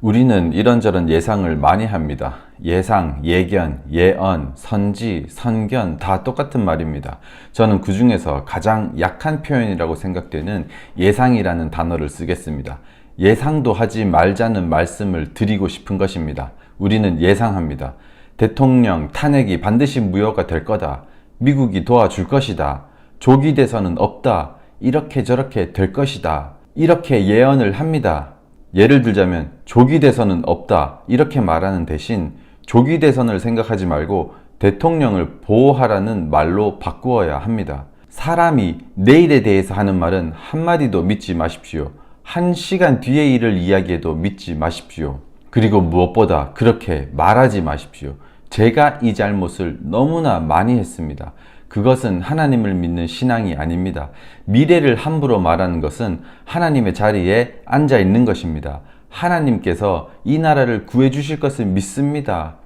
우리는 이런저런 예상을 많이 합니다. 예상, 예견, 예언, 선지, 선견 다 똑같은 말입니다. 저는 그 중에서 가장 약한 표현이라고 생각되는 예상이라는 단어를 쓰겠습니다. 예상도 하지 말자는 말씀을 드리고 싶은 것입니다. 우리는 예상합니다. 대통령 탄핵이 반드시 무효가 될 거다. 미국이 도와줄 것이다. 조기 대선은 없다. 이렇게 저렇게 될 것이다. 이렇게 예언을 합니다. 예를 들자면 조기 대선은 없다. 이렇게 말하는 대신 조기 대선을 생각하지 말고 대통령을 보호하라는 말로 바꾸어야 합니다. 사람이 내일에 대해서 하는 말은 한마디도 믿지 마십시오. 한 시간 뒤의 일을 이야기해도 믿지 마십시오. 그리고 무엇보다 그렇게 말하지 마십시오. 제가 이 잘못을 너무나 많이 했습니다. 그것은 하나님을 믿는 신앙이 아닙니다. 미래를 함부로 말하는 것은 하나님의 자리에 앉아 있는 것입니다. 하나님께서 이 나라를 구해 주실 것을 믿습니다.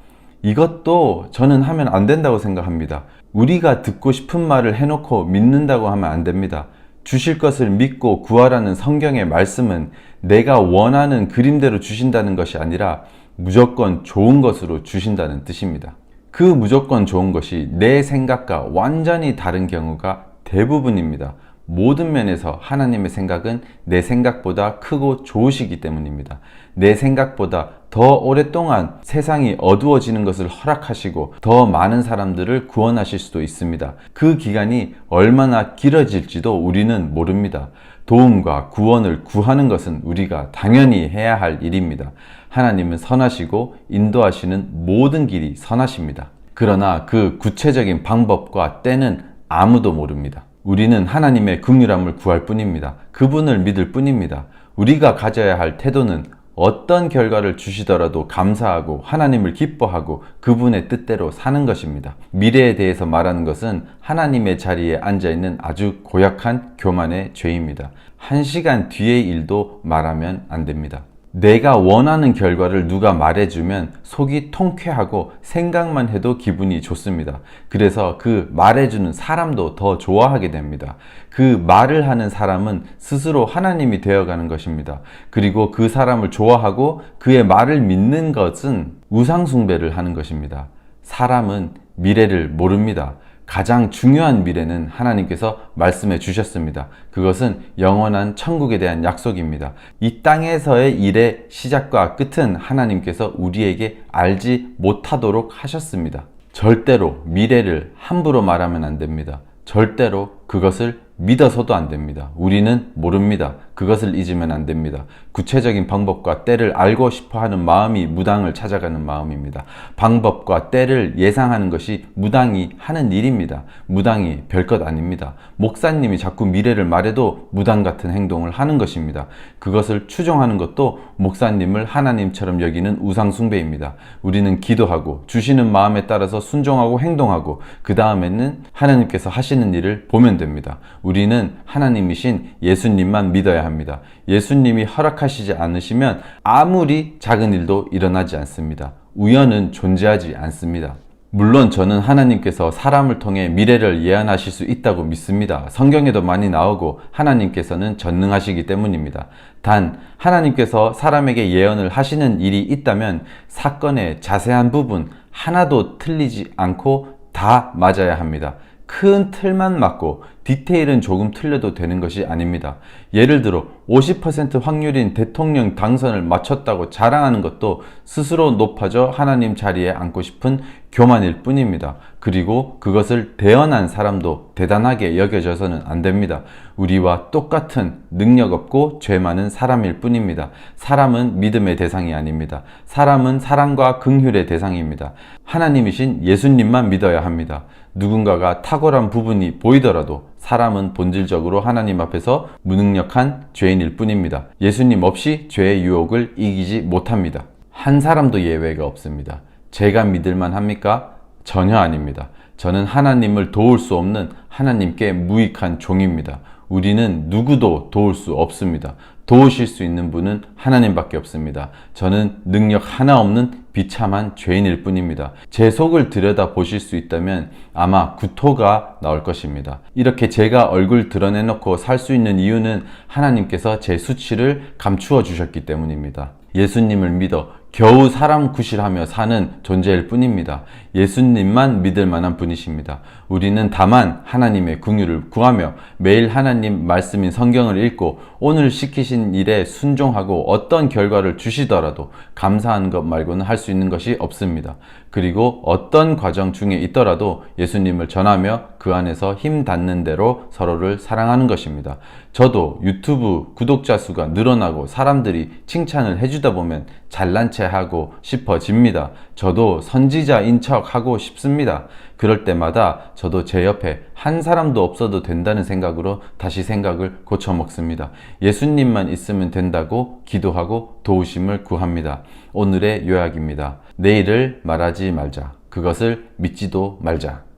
이것도 저는 하면 안 된다고 생각합니다. 우리가 듣고 싶은 말을 해놓고 믿는다고 하면 안 됩니다. 주실 것을 믿고 구하라는 성경의 말씀은 내가 원하는 그림대로 주신다는 것이 아니라 무조건 좋은 것으로 주신다는 뜻입니다. 그 무조건 좋은 것이 내 생각과 완전히 다른 경우가 대부분입니다. 모든 면에서 하나님의 생각은 내 생각보다 크고 좋으시기 때문입니다. 내 생각보다 더 오랫동안 세상이 어두워지는 것을 허락하시고 더 많은 사람들을 구원하실 수도 있습니다. 그 기간이 얼마나 길어질지도 우리는 모릅니다. 도움과 구원을 구하는 것은 우리가 당연히 해야 할 일입니다. 하나님은 선하시고 인도하시는 모든 길이 선하십니다. 그러나 그 구체적인 방법과 때는 아무도 모릅니다. 우리는 하나님의 긍휼함을 구할 뿐입니다. 그분을 믿을 뿐입니다. 우리가 가져야 할 태도는 어떤 결과를 주시더라도 감사하고 하나님을 기뻐하고 그분의 뜻대로 사는 것입니다. 미래에 대해서 말하는 것은 하나님의 자리에 앉아 있는 아주 고약한 교만의 죄입니다. 한 시간 뒤의 일도 말하면 안 됩니다. 내가 원하는 결과를 누가 말해주면 속이 통쾌하고 생각만 해도 기분이 좋습니다. 그래서 그 말해주는 사람도 더 좋아하게 됩니다. 그 말을 하는 사람은 스스로 하나님이 되어가는 것입니다. 그리고 그 사람을 좋아하고 그의 말을 믿는 것은 우상숭배를 하는 것입니다. 사람은 미래를 모릅니다. 가장 중요한 미래는 하나님께서 말씀해 주셨습니다. 그것은 영원한 천국에 대한 약속입니다. 이 땅에서의 일의 시작과 끝은 하나님께서 우리에게 알지 못하도록 하셨습니다. 절대로 미래를 함부로 말하면 안 됩니다. 절대로 그것을 믿어서도 안 됩니다. 우리는 모릅니다. 그것을 잊으면 안 됩니다. 구체적인 방법과 때를 알고 싶어 하는 마음이 무당을 찾아가는 마음입니다. 방법과 때를 예상하는 것이 무당이 하는 일입니다. 무당이 별것 아닙니다. 목사님이 자꾸 미래를 말해도 무당 같은 행동을 하는 것입니다. 그것을 추종하는 것도 목사님을 하나님처럼 여기는 우상숭배입니다. 우리는 기도하고 주시는 마음에 따라서 순종하고 행동하고 그 다음에는 하나님께서 하시는 일을 보면 됩니다. 우리는 하나님이신 예수님만 믿어야 합니다. 예수님이 허락하시지 않으시면 아무리 작은 일도 일어나지 않습니다. 우연은 존재하지 않습니다. 물론 저는 하나님께서 사람을 통해 미래를 예언하실 수 있다고 믿습니다. 성경에도 많이 나오고 하나님께서는 전능하시기 때문입니다. 단, 하나님께서 사람에게 예언을 하시는 일이 있다면 사건의 자세한 부분 하나도 틀리지 않고 다 맞아야 합니다. 큰 틀만 맞고 디테일은 조금 틀려도 되는 것이 아닙니다. 예를 들어 50% 확률인 대통령 당선을 맞췄다고 자랑하는 것도 스스로 높아져 하나님 자리에 앉고 싶은 교만일 뿐입니다. 그리고 그것을 대언한 사람도 대단하게 여겨져서는 안 됩니다. 우리와 똑같은 능력 없고 죄 많은 사람일 뿐입니다. 사람은 믿음의 대상이 아닙니다. 사람은 사랑과 긍휼의 대상입니다. 하나님이신 예수님만 믿어야 합니다. 누군가가 탁월한 부분이 보이더라도 사람은 본질적으로 하나님 앞에서 무능력한 죄인일 뿐입니다. 예수님 없이 죄의 유혹을 이기지 못합니다. 한 사람도 예외가 없습니다. 제가 믿을만 합니까? 전혀 아닙니다. 저는 하나님을 도울 수 없는 하나님께 무익한 종입니다. 우리는 누구도 도울 수 없습니다. 도우실 수 있는 분은 하나님밖에 없습니다. 저는 능력 하나 없는 비참한 죄인일 뿐입니다. 제 속을 들여다 보실 수 있다면 아마 구토가 나올 것입니다. 이렇게 제가 얼굴 드러내놓고 살 수 있는 이유는 하나님께서 제 수치를 감추어 주셨기 때문입니다. 예수님을 믿어 겨우 사람 구실하며 사는 존재일 뿐입니다. 예수님만 믿을 만한 분이십니다. 우리는 다만 하나님의 궁유를 구하며 매일 하나님 말씀인 성경을 읽고 오늘 시키신 일에 순종하고 어떤 결과를 주시더라도 감사한 것 말고는 할 수 있는 것이 없습니다. 그리고 어떤 과정 중에 있더라도 예수님을 전하며 그 안에서 힘 닿는 대로 서로를 사랑하는 것입니다. 저도 유튜브 구독자 수가 늘어나고 사람들이 칭찬을 해주 다 보면 잘난 체 하고 싶어집니다. 저도 선지자인 척 하고 싶습니다. 그럴 때마다 저도 제 옆에 한 사람도 없어도 된다는 생각으로 다시 생각을 고쳐먹습니다. 예수님만 있으면 된다고 기도하고 도우심을 구합니다. 오늘의 요약입니다. 내일을 말하지 말자. 그것을 믿지도 말자.